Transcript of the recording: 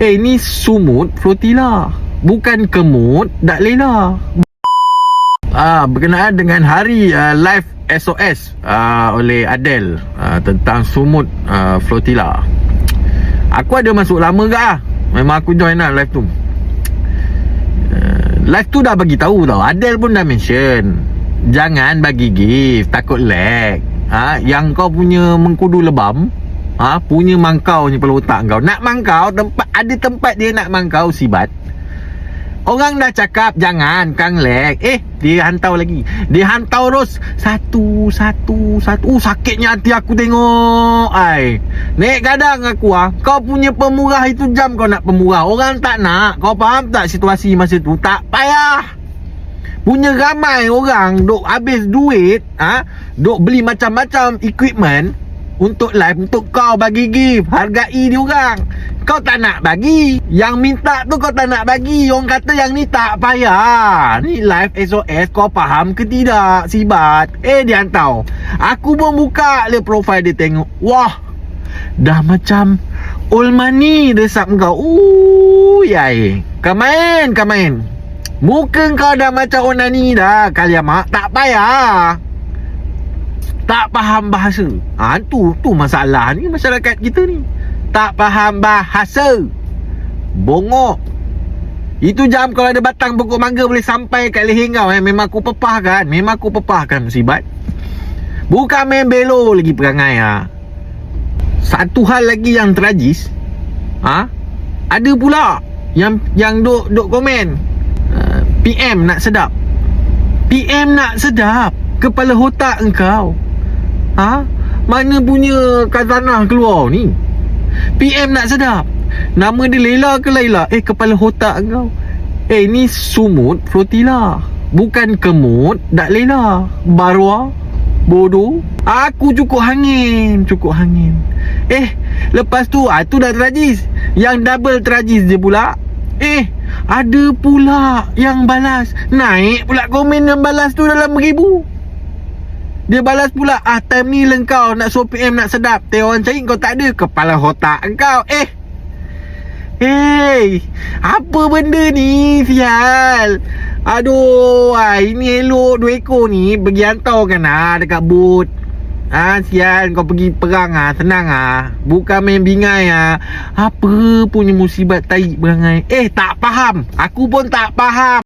Eh ni sumut flotilla Bukan kemut Dak lela Ah, berkenaan dengan hari uh, live SOS uh, oleh Adele uh, tentang sumut uh, flotilla. Aku ada masuk lama ke ah? Memang aku join lah live tu. Uh, live tu dah bagi tahu tau. Adele pun dah mention. Jangan bagi gift, takut lag. Ha, yang kau punya mengkudu lebam, ha, punya mangkau ni kepala otak kau. Nak mangkau, tempat ada tempat dia nak mangkau sibat. Orang dah cakap jangan Kang Lek. Eh dia hantau lagi. Dia hantau terus Satu Satu Satu. Uh, Sakitnya hati aku tengok. Ai. Nek kadang aku ah. Kau punya pemurah itu jam kau nak pemurah. Orang tak nak. Kau faham tak situasi masa tu? Tak payah. Punya ramai orang Duk habis duit ah, ha? Duk beli macam-macam equipment untuk live Untuk kau bagi gift. Hargai dia orang. Kau tak nak bagi. Yang minta tu kau tak nak bagi. Orang kata yang ni tak payah. Ni live SOS Kau faham ke tidak? Sibat. Eh dia hantar Aku pun buka le profile dia tengok. Wah. Dah macam Old money Desap kau. Uuuu Yai Kau main Kau main Muka kau dah macam onani dah. Kalian mak Tak payah tak faham bahasa. Ha tu tu masalah ni masyarakat kita ni. Tak faham bahasa. Bongok. Itu jam kalau ada batang pokok mangga boleh sampai kat leher kau eh. Memang aku pepah kan. Memang aku pepah kan musibat. Bukan main belo lagi perangai ha. Satu hal lagi yang tragis. Ha? Ada pula yang yang duk duk komen. Uh, PM nak sedap. PM nak sedap. Kepala otak engkau. Ha? Mana punya kazanah keluar ni? PM nak sedap. Nama dia Lela ke Laila? Eh, kepala otak kau. Eh, ni sumut flotilla. Bukan kemut, dak Lela. Barwa. Bodoh. Aku cukup hangin. Cukup hangin. Eh, lepas tu, ah, tu dah tragis. Yang double tragis je pula. Eh, ada pula yang balas. Naik pula komen yang balas tu dalam ribu. Dia balas pula Ah time ni lengkau Nak suruh PM nak sedap. Tengok orang cari kau tak ada Kepala otak kau. Eh. Hey Apa benda ni Sial Aduh ah, Ini elok Dua ekor ni Pergi hantar kan ah, Dekat boot Ah sial kau pergi perang ah senang ah. Bukan main bingai ah. Apa punya musibat tai berangai? Eh tak faham. Aku pun tak faham